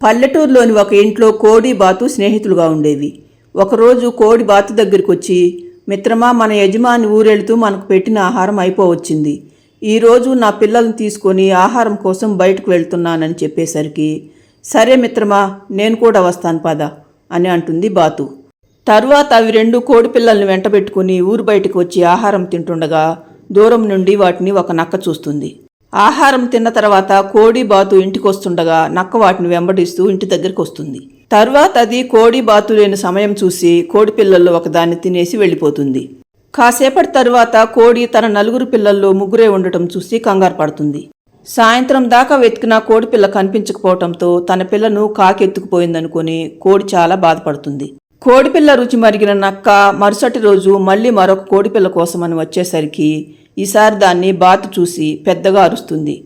పల్లెటూరులోని ఒక ఇంట్లో కోడి బాతు స్నేహితులుగా ఉండేవి. ఒకరోజు కోడి బాతు దగ్గరికి వచ్చి మిత్రమా మన యజమాని ఊరెళ్తూ మనకు పెట్టిన ఆహారం అయిపోవచ్చింది. ఈరోజు నా పిల్లల్ని తీసుకొని ఆహారం కోసం బయటకు వెళ్తున్నానని చెప్పేసరికి సరే మిత్రమా నేను కూడా వస్తాను పద అని అంటుంది బాతు. తరువాత అవి రెండు కోడి పిల్లల్ని వెంటబెట్టుకుని ఊరు బయటకు వచ్చి ఆహారం తింటుండగా దూరం నుండి వాటిని ఒక నక్క చూస్తుంది. ఆహారం తిన్న తర్వాత కోడి బాతు ఇంటికి వస్తుండగా నక్క వాటిని వెంబడిస్తూ ఇంటి దగ్గరికి వస్తుంది తర్వాత అది కోడి బాతు లేని సమయం చూసి కోడి పిల్లల్లో ఒకదాన్ని తినేసి వెళ్ళిపోతుంది. కాసేపటి తర్వాత కోడి తన నలుగురు పిల్లల్లో ముగ్గురే ఉండటం చూసి కంగారు పడుతుంది. సాయంత్రం దాకా వెతికిన కోడి పిల్ల కనిపించకపోవటంతో తన పిల్లను కాకెత్తుకుపోయిందనుకుని కోడి చాలా బాధపడుతుంది. కోడిపిల్ల రుచి మరిగిన నక్క మరుసటి రోజు మళ్ళీ మరొక కోడిపిల్ల కోసమని వచ్చేసరికి ఈసారి దాన్ని బాతు చూసి పెద్దగా అరుస్తుంది.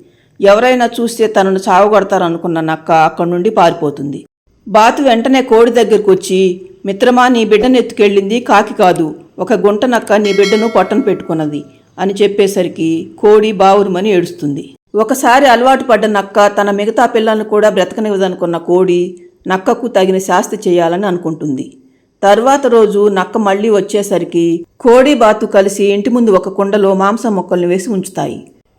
ఎవరైనా చూస్తే తనను చావగొడతారనుకున్న నక్క అక్కడి నుండి పారిపోతుంది. బాతు వెంటనే కోడి దగ్గరకు వచ్చి మిత్రమా నీ బిడ్డను ఎత్తుకెళ్ళింది కాకి కాదు. ఒక గుంట నక్క నీ బిడ్డను పొట్టను పెట్టుకున్నది అని చెప్పేసరికి కోడి బావురుమని ఏడుస్తుంది. ఒకసారి అలవాటు పడ్డ నక్క తన మిగతా పిల్లలను కూడా బ్రతకనివ్వదనుకున్న కోడి నక్కకు తగిన శాస్తి చేయాలని అనుకుంటుంది. తర్వాత రోజు నక్క మళ్ళీ వచ్చేసరికి కోడి బాతు కలిసి ఇంటి ముందు ఒక కుండలో మాంసం మొక్కల్ని వేసి ఉంచుతాయి.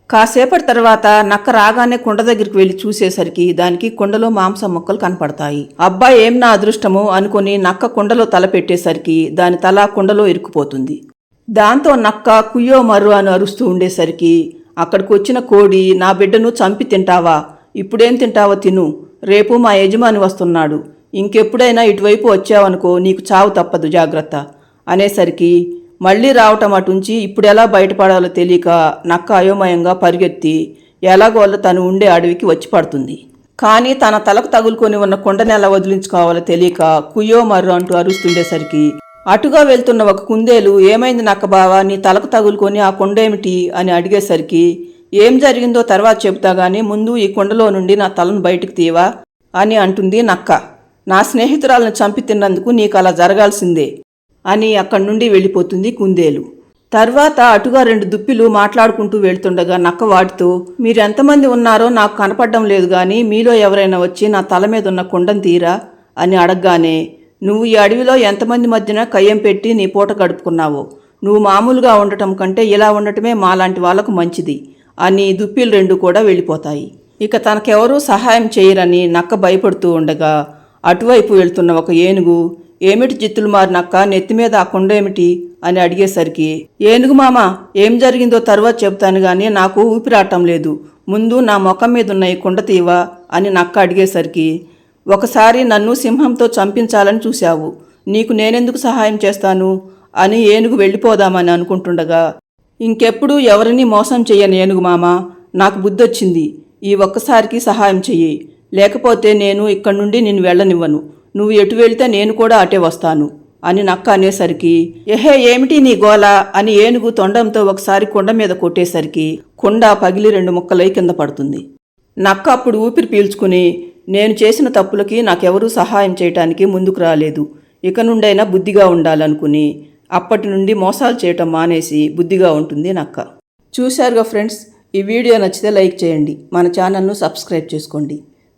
కాసేపటి తర్వాత నక్క రాగానే కుండ దగ్గరికి వెళ్ళి చూసేసరికి దానికి కుండలో మాంసం మొక్కలు కనపడతాయి. అబ్బా ఏం నా అదృష్టము అనుకుని నక్క కుండలో తల పెట్టేసరికి దాని తల కుండలో ఇరుక్కుపోతుంది. దాంతో నక్క కుయ్యో మర్రు అని అరుస్తూ ఉండేసరికి అక్కడికి వచ్చిన కోడి నా బిడ్డను చంపి తింటావా? ఇప్పుడేం తింటావో తిను. రేపు మా యజమాని వస్తున్నాడు. ఇంకెప్పుడైనా ఇటువైపు వచ్చావనుకో నీకు చావు తప్పదు జాగ్రత్త. అనేసరికి మళ్ళీ రావటం అటుంచి ఇప్పుడెలా బయటపడాలో తెలియక నక్క అయోమయంగా పరిగెత్తి ఎలాగోళ్ళ తను ఉండే అడవికి వచ్చి పడుతుంది. కానీ తన తలకు తగులుకొని ఉన్న కొండని ఎలా వదిలించుకోవాలో తెలియక కుయ్యో మర్రు అంటూ అరుస్తుండేసరికి అటుగా వెళ్తున్న ఒక కుందేలు ఏమైంది నక్క బావా నీ తలకు తగులుకొని ఆ కొండేమిటి అని అడిగేసరికి ఏం జరిగిందో తర్వాత చెబుతా గానీ ముందు ఈ కొండలో నుండి నా తలను బయటికి తీవా అని అంటుంది నక్క. నా స్నేహితురాలను చంపి తిన్నందుకు నీకు అలా జరగాల్సిందే అని అక్కడి నుండి వెళ్ళిపోతుంది కుందేలు. తర్వాత అటుగా రెండు దుప్పిలు మాట్లాడుకుంటూ వెళ్తుండగా నక్క వాటితో మీరెంతమంది ఉన్నారో నాకు కనపడడం లేదు కానీ మీలో ఎవరైనా వచ్చి నా తల మీద ఉన్న కుండను తీరా? అని అడగగానే నువ్వు ఈ అడవిలో ఎంతమంది మధ్యన కయ్యం పెట్టి నీ పూట గడుపుకున్నావో? నువ్వు మామూలుగా ఉండటం కంటే ఇలా ఉండటమే మాలాంటి వాళ్ళకు మంచిది అని దుప్పిలు రెండు కూడా వెళ్ళిపోతాయి. ఇక తనకెవరూ సహాయం చేయరని నక్క భయపడుతూ ఉండగా అటువైపు వెళ్తున్న ఒక ఏనుగు ఏమిటి జిత్తులు మారినక్క నెత్తి మీద ఆ కొండేమిటి అని అడిగేసరికి ఏనుగు మామ ఏం జరిగిందో తర్వాత చెప్తాను గానీ నాకు ఊపిరాటం లేదు. ముందు నా ముఖం మీద ఉన్న ఈ కుండ తీవా? అని నక్క అడిగేసరికి ఒకసారి నన్ను సింహంతో చంపించాలని చూశావు. నీకు నేనెందుకు సహాయం చేస్తాను? అని ఏనుగు వెళ్ళిపోదామని అనుకుంటుండగా ఇంకెప్పుడు ఎవరిని మోసం చెయ్యను ఏనుగు మామ. నాకు బుద్ధొచ్చింది. ఈ ఒక్కసారికి సహాయం చెయ్యి. లేకపోతే నేను ఇక్కడి నుండి నిన్ను వెళ్ళనివ్వను. నువ్వు ఎటు వెళితే నేను కూడా అటే వస్తాను అని నక్క అనేసరికి ఎహే ఏమిటి నీ గోల? అని ఏనుగు తొండంతో ఒకసారి కొండ మీద కొట్టేసరికి కొండ పగిలి రెండు ముక్కలై కింద పడుతుంది. నక్క అప్పుడు ఊపిరి పీల్చుకుని నేను చేసిన తప్పులకి నాకెవరూ సహాయం చేయటానికి ముందుకు రాలేదు. ఇక నుండైనా బుద్ధిగా ఉండాలనుకుని అప్పటి నుండి మోసాలు చేయటం మానేసి బుద్ధిగా ఉంటుంది నక్క. చూశారుగా ఫ్రెండ్స్ ఈ వీడియో నచ్చితే లైక్ చేయండి. మన ఛానల్ను సబ్స్క్రైబ్ చేసుకోండి.